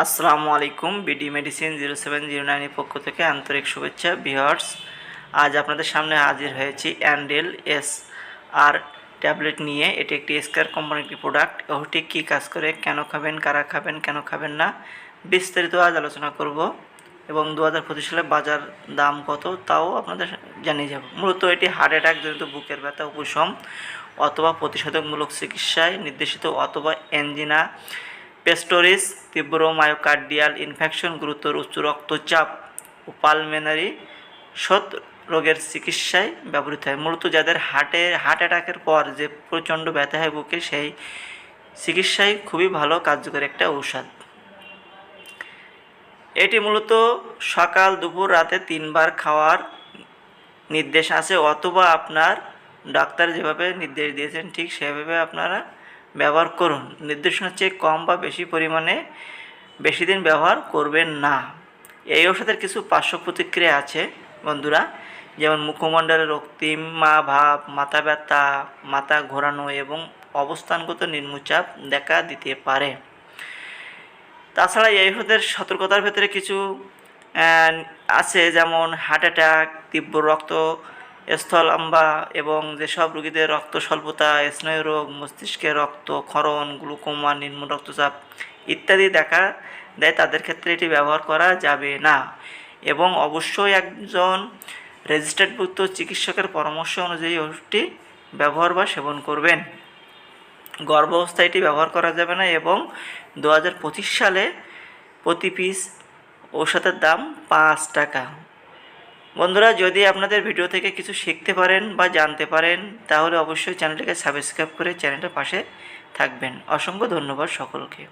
আসসালামু আলাইকুম BD medicine zero seven zero নাইনের পক্ষ থেকে আন্তরিক শুভেচ্ছা বিহার্স আজ আপনাদের সামনে হাজির হয়েছি অ্যান্ডেল এস আর ট্যাবলেট নিয়ে। এটি একটি এসকার কোম্পানির একটি প্রোডাক্ট ওটি কী কাজ করে, কেন খাবেন, কারা খাবেন, কেন খাবেন না, বিস্তারিত আজ আলোচনা করব। এবং দু হাজার পঁচিশ সালে বাজার দাম কত, তাও আপনাদের জানিয়ে যাব। মূলত এটি হার্ট অ্যাটাক জনিত বুকের ব্যথা, উপশম অথবা প্রতিষেধকমূলক চিকিৎসায় নির্দেশিত অথবা এনজিনা পেস্টোরিস তীব্র মায়োকার্ডিয়াল ইনফেকশন গুরুতর উচ্চ রক্তচাপ ও পালমেনারি শোথ রোগের চিকিৎসায় ব্যবহৃত হয়। মূলত যাদের হার্টে হার্ট অ্যাটাকের পর যে প্রচণ্ড ব্যথা হয় বুকে সেই চিকিৎসায় খুবই ভালো কার্যকরী একটা ঔষধ। এটি মূলত সকাল, দুপুর, রাতে তিনবার খাওয়ার নির্দেশ আছে, অথবা আপনার ডাক্তার যেভাবে নির্দেশ দিয়েছেন, ঠিক সেভাবে আপনারা ব্যবহার করুন। নির্দেশনার চেয়ে কম বা বেশি পরিমাণে বেশি দিন ব্যবহার করবেন না। এই ওষুধের কিছু পার্শ্ব প্রতিক্রিয়া আছে বন্ধুরা। যেমন মুখমণ্ডলের রক্তিমা ভাব, মাথা ব্যথা, মাথা ঘোরানো এবং অবস্থানগত নিম্নচাপ দেখা দিতে পারে। তাছাড়া এই ওষুধের সতর্কতার ভেতরে কিছু আছে যেমন হার্ট অ্যাটাক, তীব্র রক্ত স্থলম্বা এবং যেসব রোগীদের রক্ত স্বল্পতা স্নায়ু রোগ, মস্তিষ্কে রক্ত ক্ষরণ, গ্লুকোমা, নিম্ন রক্তচাপ ইত্যাদি দেখা দেয়, তাদের ক্ষেত্রে এটি ব্যবহার করা যাবে না। এবং অবশ্যই একজন রেজিস্টার্ডভুক্ত চিকিৎসকের পরামর্শ অনুযায়ী ওষুধটি ব্যবহার বা সেবন করবেন। গর্ভাবস্থায় এটি ব্যবহার করা যাবে না এবং দু হাজার পঁচিশ সালে প্রতি পিস ঔষধের দাম পাঁচ টাকা। বন্ধুরা, যদি আপনাদের ভিডিও থেকে কিছু শিখতে পারেন বা জানতে পারেন, তাহলে অবশ্যই চ্যানেলটাকে সাবস্ক্রাইব করে চ্যানেলটার পাশে থাকবেন। অসংখ্য ধন্যবাদ সকলকে।